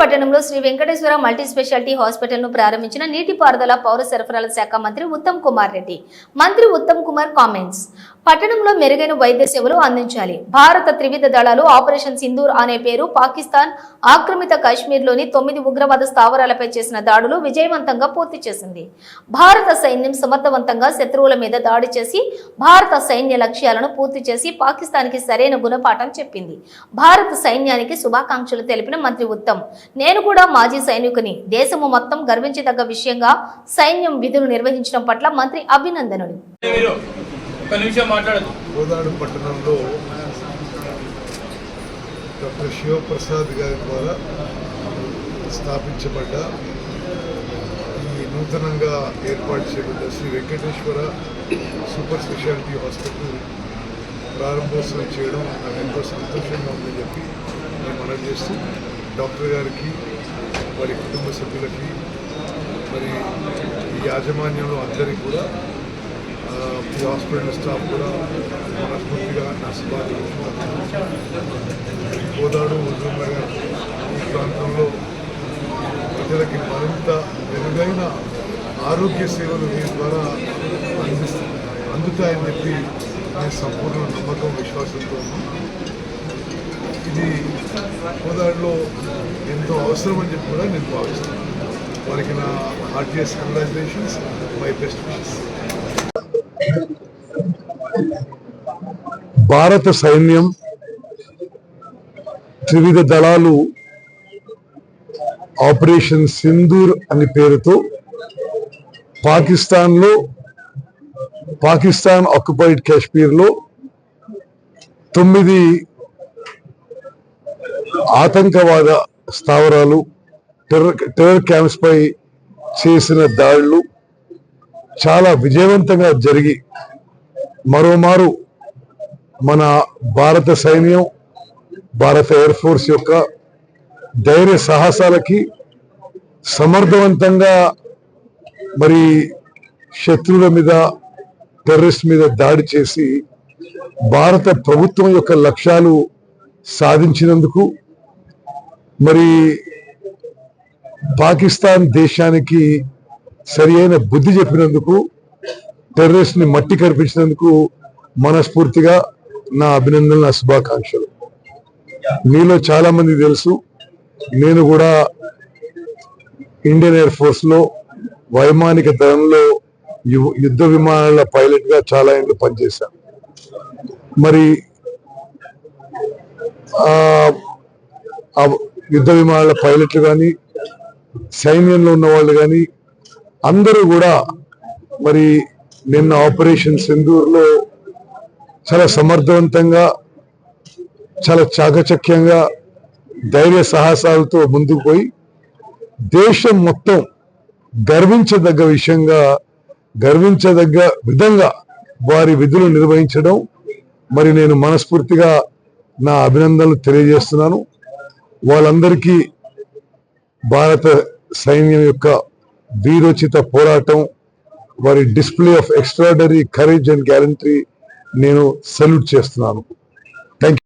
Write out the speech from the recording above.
పట్టణంలో Shri Venkateswara multi speciality హాస్పిటల్ను ప్రారంభించిన నీటిపారుదల పౌర సరఫరాల శాఖ మంత్రి ఉత్తమ్ కుమార్ రెడ్డి. మంత్రి ఉత్తమ్ కుమార్ కామెంట్స్. పట్టణంలో మెరుగైన వైద్య సేవలు అందించాలి. భారత త్రివిధ దళాలు ఆపరేషన్ సింధూర్ అనే పేరు పాకిస్తాన్ ఆక్రమిత కాశ్మీర్లోని తొమ్మిది ఉగ్రవాద స్థావరాలపై చేసిన దాడులు విజయవంతంగా పూర్తి చేసింది. భారత సైన్యం సమర్థవంతంగా శత్రువుల మీద దాడి చేసి భారత సైన్య లక్ష్యాలను పూర్తి చేసి పాకిస్తాన్కి సరైన గుణపాఠం చెప్పింది. భారత సైన్యానికి శుభాకాంక్షలు తెలిపిన మంత్రి ఉత్తమ్ నేను కూడా మాజీ సైనికుని దేశము మొత్తం గర్వించదగ్గ విషయంగా సైన్యం విధులు నిర్వహించడం పట్ల మంత్రి అభినందనుడు ఒక నిమిషం మాట్లాడదు. కోదాడు పట్టణంలో డాక్టర్ శివప్రసాద్ గారి ద్వారా స్థాపించబడ్డ ఈ నూతనంగా ఏర్పాటు చేయబడ్డ Sri Venkateswara super speciality hospital ప్రారంభోత్సవం చేయడం నాకు ఎంతో సంతోషంగా ఉందని చెప్పి నేను మనం చేస్తూ డాక్టర్ గారికి వారి కుటుంబ సభ్యులకి మరి ఈ యాజమాన్యంలో అందరికీ కూడా ఈ హాస్పిటల్ స్టాఫ్ కూడా మనస్ఫూర్తిగా నా శుభాకాంక్షలు కోదాడు హుజూర్నగర్ ఈ ప్రాంతంలో ప్రజలకి మరింత మెరుగైన ఆరోగ్య సేవలు వీరి ద్వారా అంది అందుతాయని చెప్పి నేను సంపూర్ణ నమ్మకం విశ్వాసంతో ఉన్నాను ఇది కోదాడులో ఎంతో అవసరం అని చెప్పి కూడా నేను భావిస్తున్నాను వారికి నా heartiest congratulations my best wishes భారత సైన్యం త్రివిధ దళాలు ఆపరేషన్ సింధూర్ అనే పేరుతో పాకిస్తాన్లో పాకిస్తాన్ ఆక్యుపైడ్ కాశ్మీర్లో తొమ్మిది ఆతంకవాద స్థావరాలు టెర్రర్ టెర్రర్ క్యాంప్స్పై చేసిన దాడులు చాలా విజయవంతంగా జరిగి మరోమారు మన భారత సైన్యం భారత ఎయిర్ ఫోర్స్ యొక్క ధైర్య సాహసాలకి సమర్థవంతంగా మరి శత్రువుల మీద టెర్రరిస్ట్ మీద దాడి చేసి భారత ప్రభుత్వం యొక్క లక్ష్యాలు సాధించినందుకు మరి పాకిస్తాన్ దేశానికి సరి అయిన బుద్ధి చెప్పినందుకు టెర్రరిస్ట్ని మట్టి కనిపించినందుకు మనస్ఫూర్తిగా నా అభినందనలు నా శుభాకాంక్షలు. మీలో చాలా మంది తెలుసు నేను కూడా ఇండియన్ ఎయిర్ ఫోర్స్లో వైమానిక దళంలో యుద్ధ విమానాల పైలట్గా చాలా ఏళ్ళు పనిచేశాను. మరి యుద్ధ విమానాల పైలట్లు కానీ సైన్యంలో ఉన్న వాళ్ళు కానీ అందరూ కూడా మరి నిన్న ఆపరేషన్ సింధూర్లో చాలా సమర్థవంతంగా చాలా చాకచక్యంగా ధైర్య సాహసాలతో ముందుకు పోయి దేశం మొత్తం గర్వించదగ్గ విషయంగా గర్వించదగ్గ విధంగా వారి విధులు నిర్వహించడం మరి నేను మనస్ఫూర్తిగా నా అభినందనలు తెలియజేస్తున్నాను. వాళ్ళందరికీ భారత సైన్యం యొక్క వీరోచిత పోరాటం వారి display of extraordinary courage and gallantry నేను సల్యూట్ చేస్తున్నాను. థ్యాంక్